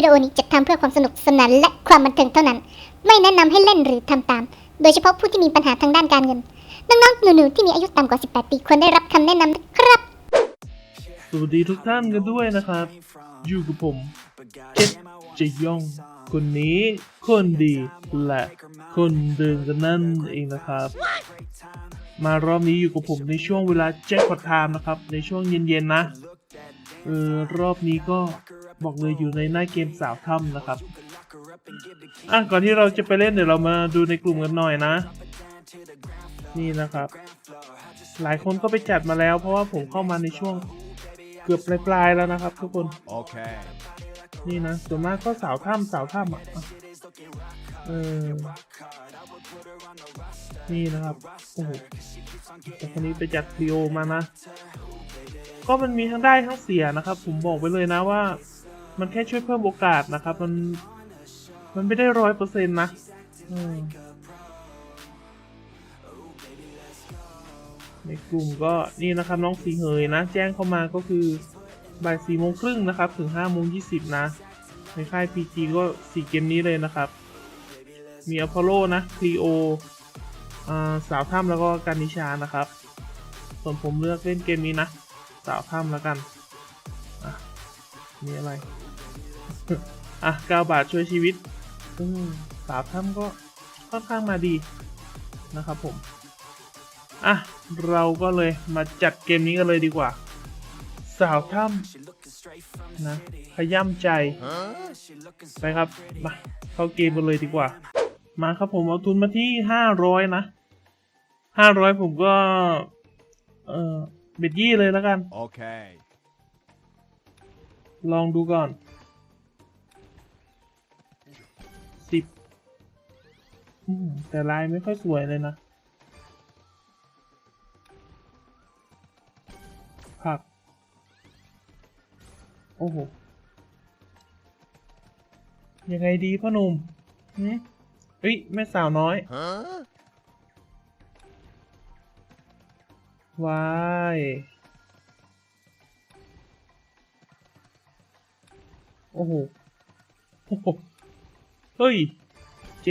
วิดีโอนี้จัดทำเพื่อความสนุกสนานและความบันเทิงเท่านั้น ไม่แนะนำให้เล่นหรือทำตาม โดยเฉพาะผู้ที่มีปัญหาทางด้านการเงิน น้องๆ หนูๆ ที่มีอายุต่ำกว่า 18 ปีควรได้รับคำแนะนำนะครับ สวัสดีทุกท่านกันด้วยนะครับ อยู่กับผมเจ็ดจะย่อง คนนี้ คนดีและคนเดินกันนั่นเองนะครับ มารอบนี้อยู่กับผมในช่วงเวลาแจ็คพอตไทม์นะครับ ในช่วงเย็นๆนะเออรอบนี้ก็ บอกเลยอยู่ในหน้าเกมสาวถ้ำนะครับ อะก่อนที่เราจะไปเล่นเดี๋ยวเรามาดูในกลุ่มกันหน่อยนะ นี่นะครับ หลายคนก็ไปจัดมาแล้ว เพราะว่าผมเข้ามาในช่วงเกือบปลายๆแล้วนะครับ ทุกคน Okay. นี่นะส่วนมากก็สาวถ้ำสาวถ้ำอะอะเออนี่นะครับโอ้โหแต่คนนี้ไปจัดทริโอมานะ ก็มันมีทั้งได้ทั้งเสียนะครับ ผมบอกไปเลยนะว่า มันแค่ช่วยเพิ่มโอกาสนะครับ มัน มันไม่ได้ร้อยเปอร์เซ็นต์นะในกลุ่มก็นี่นะครับน้องสีเหยนะ แจ้งเข้ามาก็คือบ่ายสี่โมงครึ่งนะครับ ถึงห้าโมงยี่สิบนะ ในค่าย PG ก็สี่เกมนี้เลยนะครับ มีอพอลโลนะคลีโอสาวถ้ำแล้วก็การนิชานะครับ ส่วนผมเลือกเล่นเกมนี้นะ สาวถ้ำแล้วกัน อะ มีอะไร อะเก้าบาทช่วยชีวิตอืมสาวถ้ำก็ค่อนข้างมาดีนะครับผม อะ เราก็เลยมาจัดเกมนี้กันเลยดีกว่า สาวถ้ำนะขย่ำใจ ไปครับ มาเข้าเกมกันเลยดีกว่า มาครับผมเอาทุนมาที่ห้าร้อยนะห้าร้อยผมก็ เออเบ็ดยี่เลยแล้วกัน Okay. ลองดูก่อน แต่ลายไม่ค่อยสวยเลยนะ ผัก โอ้โห ยังไงดีพ่อหนุ่มหืมเฮ้ย แม่สาวน้อย Huh? วายโอ้โหโอ้โห เฮ้ย เจ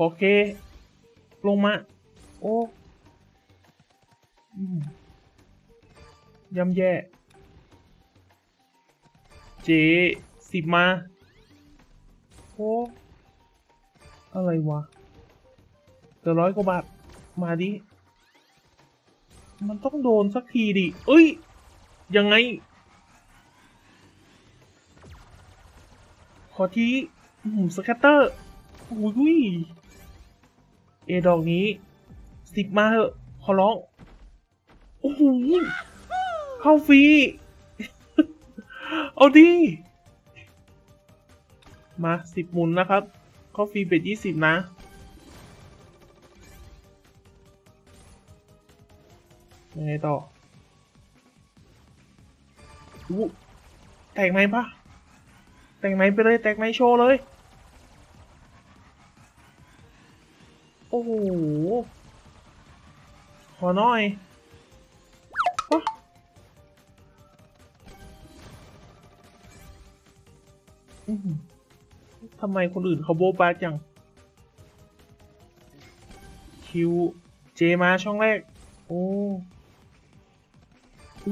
ขอเค ลงมา โอ้ย่ำแย่ เจสิบมา โอ้ อะไรวะเกือร้อยกว่าบาท มาดิ มันต้องโดนสักทีดิ เอ้ย ยังไง ขอทีสแคตเตอร์ อุ้ย เอดอกนี้สิบมาเถอะขอร้อง โอ้โห เข้าฟรี เอาดิมาสิบหมุนนะครับ เข้าฟรีเบ็ดยี่สิบนะ ยังไงต่ออู้แตกไหมปะแตกไหมไปเลย แตกไหมโชว์เลย หขอหน่อยทำไมคนอื่นเขาโบ๊ะบาจัง คิว เจมาช่องแรก โอ้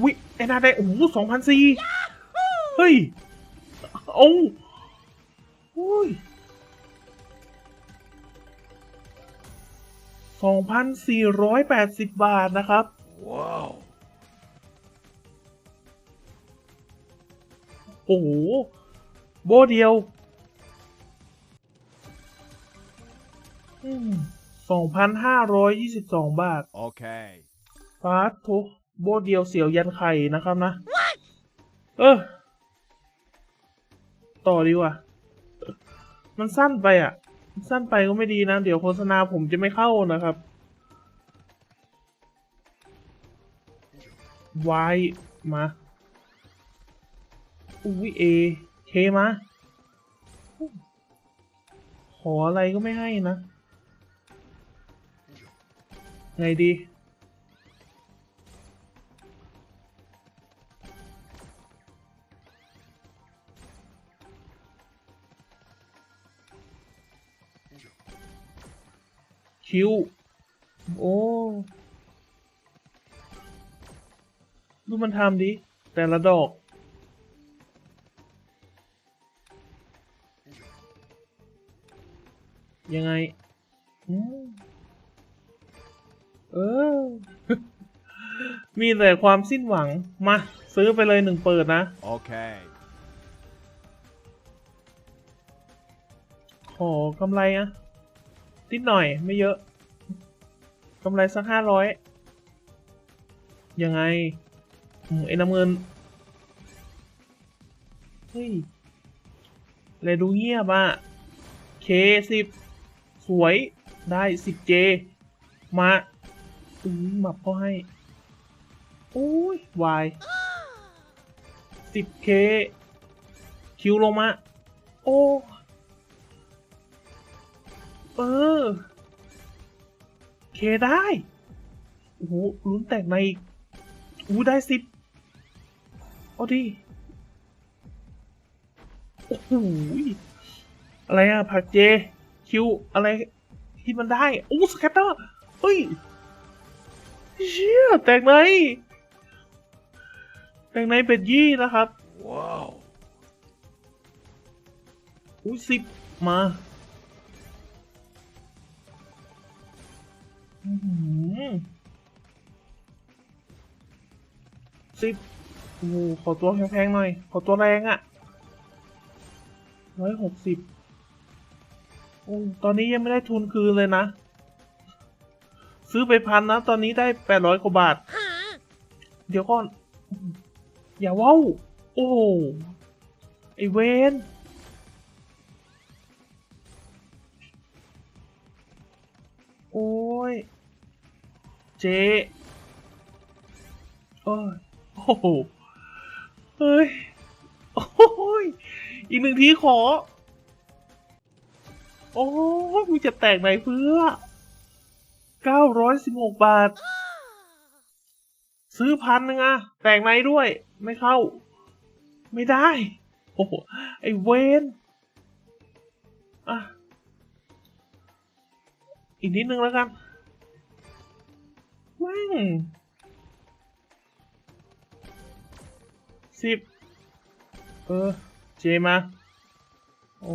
วิไอ้นาได้ โอ้โหสองพันสี่เฮ้ย โอ้โอ้ย สองพันสี่ร้อยแปดสิบบาทนะครับ Whoa. โอ้โห โบเดียวสองพันห้าร้อยยี่สิบสองบาท Okay. ฟาสโทโบเดียวเสียวยันไข่นะครับนะ เออ ต่อดีกว่า มันสั้นไปอะมัน สั้นไปก็ไม่ดีนะ เดี๋ยวโฆษณาผมจะไม่เข้านะครับวายมาอุ้ยเอเคมา ขออะไรก็ไม่ให้นะ ไงดี คิว โอ้ดูมันทำดิ แต่ละดอก ยังไงอืมเออ มีแต่ความสิ้นหวัง มา ซื้อไปเลยหนึ่งเปิดนะ Okay. ขอกำไรอะนิดหน่อยไม่เยอะกำไรสักห้าร้อยยังไงไอ้น้ำเงิน เฮ้ยเลยดูเงียบอะเคสิบสวยได้สิบเจมาอุ้ยหมับก็ให้โอ้ยวายสิบเคคิวลงมา โอ้ เออ เคได้โอ้โหลุ้นแตกในอู้ได้สิบเอาดิโอ้โหอะไรอะผักเจ คิว อะไรที่มันได้โอ้สแคตเตอร์เฮ้ยเชี่ยแตกในแตกในเป็ดยี่นะครับ Wow. อุ้ยสิบมา สิบโอ้ขอตัวแพงๆหน่อย ขอตัวแรงอะ่ะร้อยหกสิบโอ้ตอนนี้ยังไม่ได้ทุนคืนเลยนะ ซื้อไปพันนะ ตอนนี้ได้แปดร้อยกว่าบาท เดี๋ยวก่อน อย่าว้าโอ้ไอเวน โอ้ย เจ๊โอ้ยโอ้โหเฮ้ย โอ้ย อีกหนึ่งทีขอ โอ้ยมึงจะแตกไหนเพื่อ 916 บาท ซื้อพันหนึงอะแตกไหนด้วย ไม่เข้า ไม่ได้ โอ้โห ไอเวนอะ อีกนิดนึงแล้วกันแม่งสิบเออ เจมา โอ้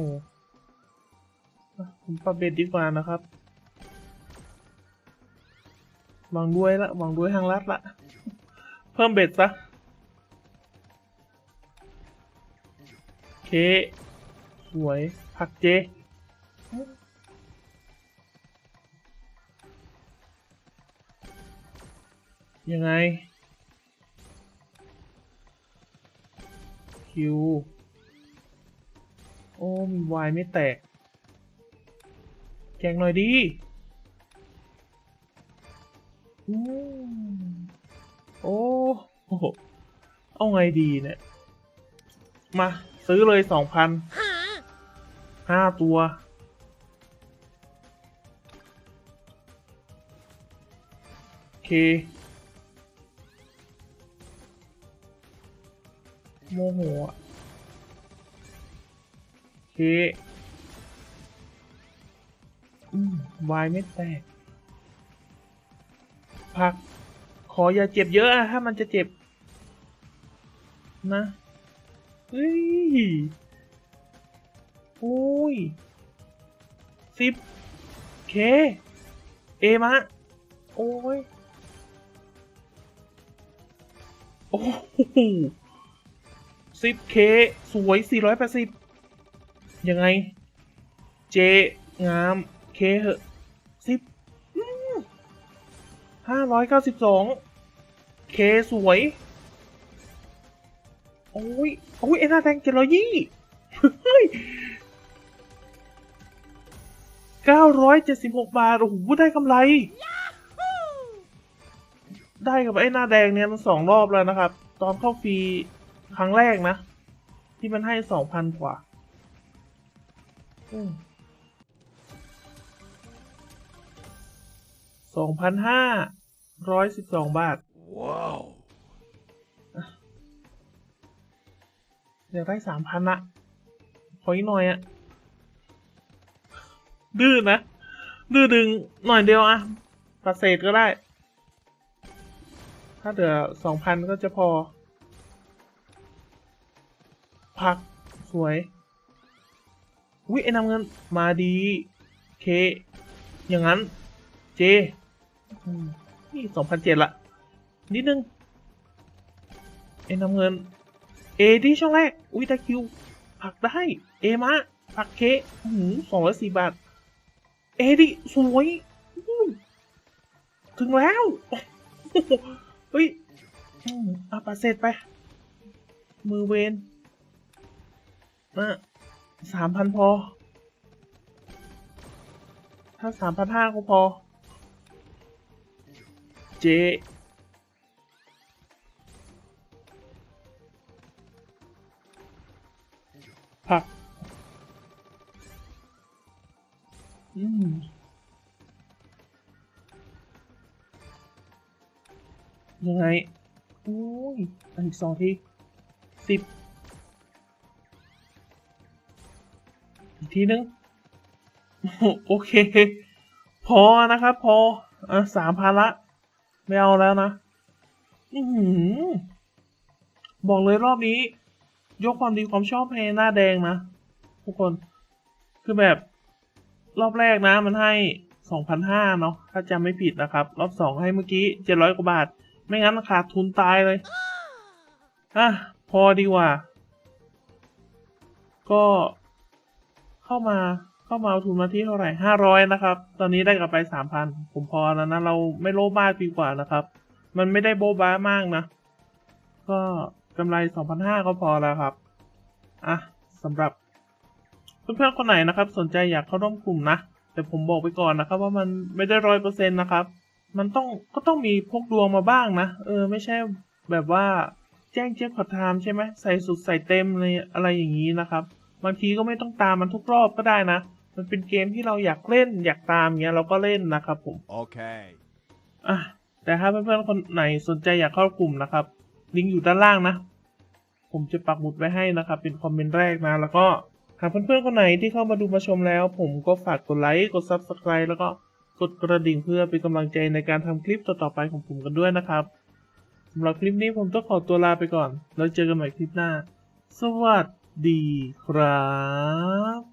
ผมปรับเบ็ดดีกว่านะครับวางด้วยละวางด้วยทางลัดละ เพิ่มเบ็ดซะเค สวย ผักเจ ยังไง คิว โอ้มีวายไม่แตก แจกหน่อยดีอืมโอ้โหเอาไงดีเนี่ย มา ซื้อเลยสองพันห้าตัว โอเค โมโหอะโอเคอืมวายไม่แตก พัก ขออย่าเจ็บเยอะอะถ้ามันจะเจ็บ นะเฮ้ยโอ้ยสิบเค เอมะ โอ้ย โอ้ โหสิบเคสวยสี่ร้อยแปดสิบยังไง เจ งาม เคเหอะสิบห้าร้อยเก้าสิบสองเค สวย โอ้ย โอ้ย เอ็น่าแดงเจ็ดร้อยยี่เฮ้ยเก้าร้อยเจ็ดสิบหกบาท โอ้โห ได้กำไร ได้กับไอ้หน้าแดงเนี่ยมันสองรอบแล้วนะครับ ตอนเข้าฟรี ครั้งแรกนะ ที่มันให้สองพันกว่าสองพันห้าร้อยสิบสองบาท Wow. อยากได้สามพันอะขออีกหน่อยอะดื้อนะ ดื้อดึงหน่อยเดียวอะตัดเศษก็ได้ ถ้าเหลือสองพันก็จะพอ พักสวยวิไอ้นำเงินมาดีเค อย่างนั้น เจอืมนี่สองพันเจ็ดละ นิดนึงไอ้นำเงิน เอที่ช่องแรก อุ้ยตะคิวผลักได้ เอมาผลักเคสองร้อยสี่บาท เอดิสวยอื้อถึงแล้ว เฮ้ยอืมอะปาเสร็จไป มือเวน นะสามพันพอ ถ้าสามพันห้าก็พอ เจผักอืมยังไง โอ้ย อันอีกสองที่สิบ อีกทีนึง โอเค พอนะครับ พออะสามพันละ ไม่เอาแล้วนะอือหือบอกเลยรอบนี้ ยกความดีความชอบให้หน้าแดงนะ ทุกคน คือแบบ รอบแรกนะ มันให้สองพันห้าเนาะถ้าจำไม่ผิดนะครับ รอบสองให้เมื่อกี้เจ็ดร้อยกว่าบาท ไม่งั้นขาดทุนตายเลย อะ พอดีกว่า ก็ เข้ามาเข้ามาเอาทุนมาที่เท่าไหร่ห้าร้อยนะครับ ตอนนี้ได้กลับไปสามพันผมพอแล้วนะ เราไม่โลภมากดีกว่านะครับ มันไม่ได้โบ๊ะบ้ามากนะ ก็กำไรสองพันห้าก็พอแล้วครับ อะสำหรับเพื่อนๆคนไหนนะครับ สนใจอยากเข้าร่วมกลุ่มนะ แต่ผมบอกไปก่อนนะครับ ว่ามันไม่ได้ร้อยเปอร์เซ็นต์นะครับ มันต้องก็ต้องมีพกดวงมาบ้างนะ เออ ไม่ใช่แบบว่าแจ้งเจ๊ขอไทม์ใช่ไหมใส่สุดใส่เต็มอะไรอะไรอย่างนี้นะครับ บางทีก็ไม่ต้องตามมันทุกรอบก็ได้นะ มันเป็นเกมที่เราอยากเล่นอยากตามเงี้ยเราก็เล่นนะครับผม Okay. อะ แต่ถ้าเพื่อนๆคนไหนสนใจอยากเข้ากลุ่มนะครับ ลิงก์อยู่ด้านล่างนะ ผมจะปักหมุดไว้ให้นะครับ เป็นคอมเมนต์แรกนะ แล้วก็หากเพื่อนๆคนไหนที่เข้ามาดูมาชมแล้ว ผมก็ฝากกดไลค์ กด Subscribe แล้วก็กดกระดิ่งเพื่อเป็นกำลังใจในการทำคลิปต่อๆไปของผมกันด้วยนะครับสำหรับคลิปนี้ผมต้องขอตัวลาไปก่อน แล้วเจอกันใหม่คลิปหน้า สวัส ดีครับ